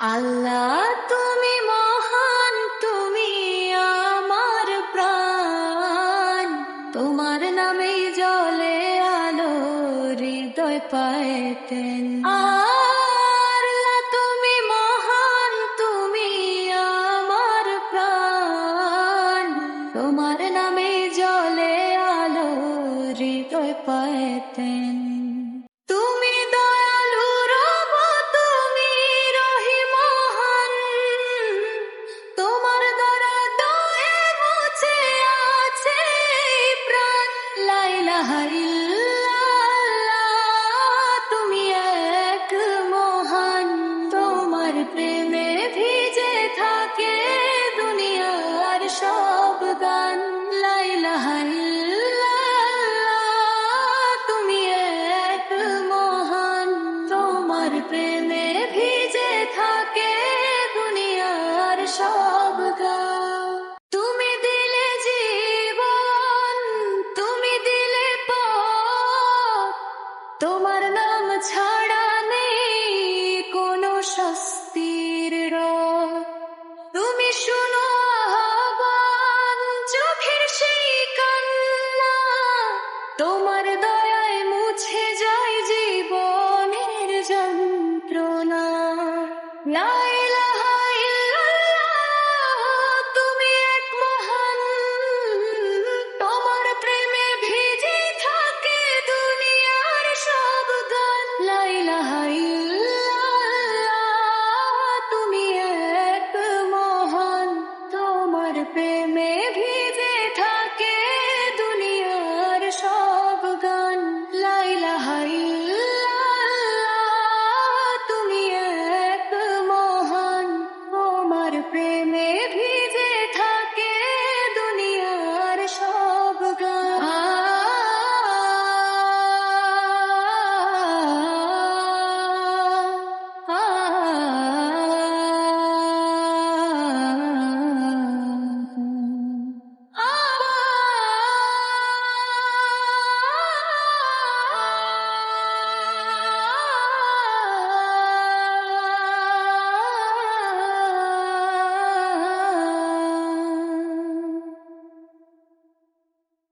আল্লাহ, তুমি মহান, তুমি আমার প্রাণ। তোমার নামে জলে আলো, হৃদয় পাইতেন। আল্লাহ, তুমি মহান, তুমি আমার প্রাণ। তোমার নামে জলে আলো, হৃদয় পাইতেন। ইলাহা ইল্লাল্লাহ, তুমি এক মহান, তোমার প্রেমে ভিজে থাকে দুনিয়ার সব গান। লাইলাহা ইল্লাল্লাহ, তুমি এক মহান, তোমার প্রেমে ভিজে থাকে দুনিয়ার সব তুমি এক মহান। তোমার প্রেমে ভিজে তুমি এক মহান। তোমার প্রেমে ভিজে